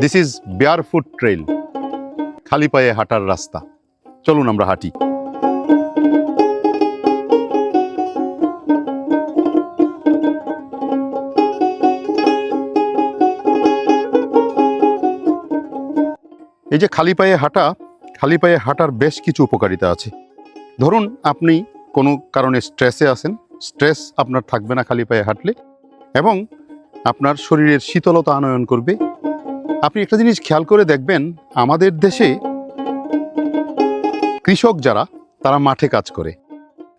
This is barefoot trail খালি পায়ে হাঁটার রাস্তা। চলুন আমরা হাঁটি। এই যে খালি পায়ে হাঁটা, খালি পায়ে হাঁটার বেশ কিছু উপকারিতা আছে। ধরুন, আপনি কোনো কারণে স্ট্রেসে আছেন। স্ট্রেস আপনার থাকবে না খালি পায়ে হাঁটলে। এবং আপনার শরীরের শীতলতা আনয়ন করবে। আপনি একটা জিনিস খেয়াল করে দেখবেন, আমাদের দেশে কৃষক যারা, তারা মাঠে কাজ করে।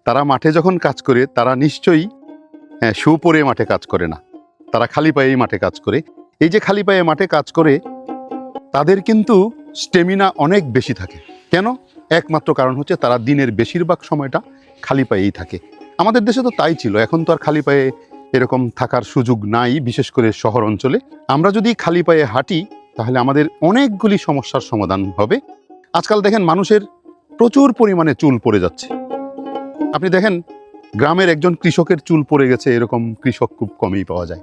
তারা মাঠে যখন কাজ করে, তারা নিশ্চয়ই শু পরে মাঠে কাজ করে না। তারা খালি পায়েই মাঠে কাজ করে। এই যে খালি পায়ে মাঠে কাজ করে, তাদের কিন্তু স্টেমিনা অনেক বেশি থাকে। কেন? একমাত্র কারণ হচ্ছে তারা দিনের বেশিরভাগ সময়টা খালি পায়েই থাকে। আমাদের দেশে তো তাই ছিল, এখন তো আর খালি পায়ে এরকম থাকার সুযোগ নাই, বিশেষ করে শহর অঞ্চলে। আমরা যদি খালি পায়ে হাঁটি, তাহলে আমাদের অনেকগুলি সমস্যার সমাধান হবে। আজকাল দেখেন মানুষের প্রচুর পরিমাণে চুল পড়ে যাচ্ছে। আপনি দেখেন, গ্রামের একজন কৃষকের চুল পড়ে গেছে, এরকম কৃষক খুব কমই পাওয়া যায়।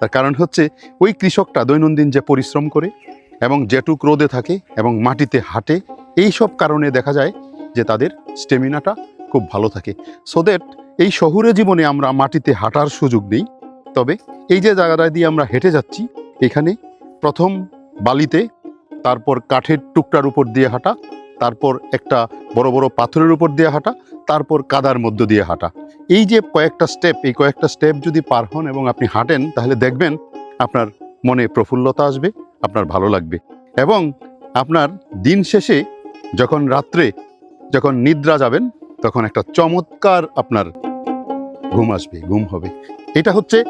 তার কারণ হচ্ছে, ওই কৃষকটা দৈনন্দিন যে পরিশ্রম করে এবং যেটুক রোদে থাকে এবং মাটিতে হাঁটে এই সব কারণে দেখা যায় যে তাদের স্টেমিনাটা খুব ভালো থাকে। সো দ্যাট এই শহুরে জীবনে আমরা মাটিতে হাঁটার সুযোগ নেই, তবে এই যে জায়গাটা দিয়ে আমরা হেঁটে যাচ্ছি, এখানে প্রথম বালিতে, তারপর কাঠের টুকটার উপর দিয়ে হাঁটা, তারপর একটা বড় বড় পাথরের উপর দিয়ে হাঁটা, তারপর কাদার মধ্য দিয়ে হাঁটা। এই যে কয়েকটা স্টেপ এই কয়েকটা স্টেপ যদি পার হন এবং আপনি হাঁটেন, তাহলে দেখবেন আপনার মনে প্রফুল্লতা আসবে, আপনার ভালো লাগবে। এবং আপনার দিন শেষে যখন রাত্রে যখন নিদ্রা যাবেন তখন একটা চমৎকার আপনার ঘুম আসবে, ঘুম হবে। এটা হচ্ছে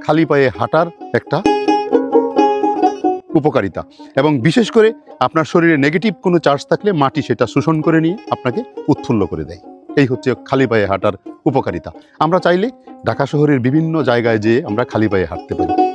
খালি পায়ে হাঁটার একটা উপকারিতা। এবং বিশেষ করে আপনার শরীরে নেগেটিভ কোনো চার্জ থাকলে মাটি সেটা শোষণ করে নিয়ে আপনাকে উৎফুল্ল করে দেয়। এই হচ্ছে খালি পায়ে হাঁটার উপকারিতা। আমরা চাইলে ঢাকা শহরের বিভিন্ন জায়গায় যেয়ে আমরা খালি পায়ে হাঁটতে পারি।